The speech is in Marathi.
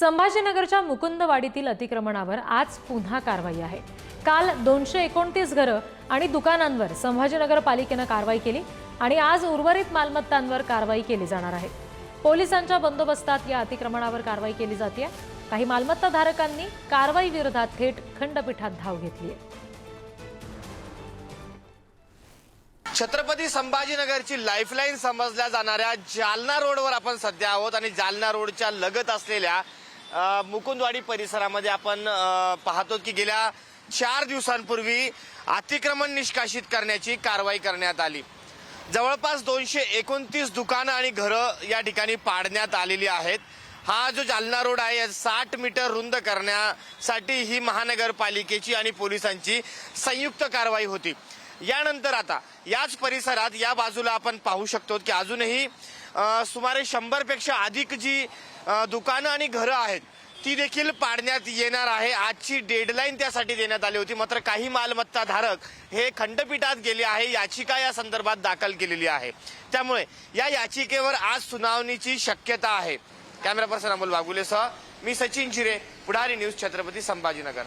संभाजीनगरच्या मुकुंदवाडीतील अतिक्रमणावर आज पुन्हा कारवाई आहे. काल दोनशे एकोणतीस घरं आणि दुकानांवर संभाजीनगर पालिकेनं कारवाई केली आणि आज उर्वरित मालमत्तांवर कारवाई केली जाणार आहे. पोलिसांच्या बंदोबस्तात या अतिक्रमणावर कारवाई केली जाते काही मालमत्ता धारकांनी कारवाई विरोधात थेट खंडपीठात धाव घेतली आहे छत्रपती संभाजीनगरची लाईफलाईन समजल्या जाणाऱ्या जालना रोडवर आपण सध्या आहोत आणि जालना रोडच्या लगत असलेल्या मुकुंदवाडी परिसरामध्ये आपण पाहतो की गेल्या चार दिवसांपूर्वी अतिक्रमण निष्कासित करण्याची कारवाई करण्यात आली. जवळपास दोनशे एकोणतीस दुकानं आणि घरं या ठिकाणी पाडण्यात आलेली आहेत. हा जो जालना रोड आहे साठ मीटर रुंद करण्यासाठी ही महानगरपालिकेची आणि पोलिसांची संयुक्त कारवाई होती. यानंतर आता याच परिसरात या बाजूला आपण पाहू शकतो की अजूनही सुमारे शंभरपेक्षा अधिक जी दुकानं आणि घरं आहेत ती देखील पाडण्यात येणार आहे. आजची डेडलाईन त्यासाठी देण्यात आली होती. मात्र काही मालमत्ता धारक हे खंडपीठात गेले आहे. याचिका या संदर्भात दाखल केलेली आहे. त्यामुळे या याचिकेवर आज सुनावणीची शक्यता आहे. कॅमेरा पर्सन अमोल वागुलेसह मी सचिन चिरे पुढारी न्यूज छत्रपती संभाजीनगर.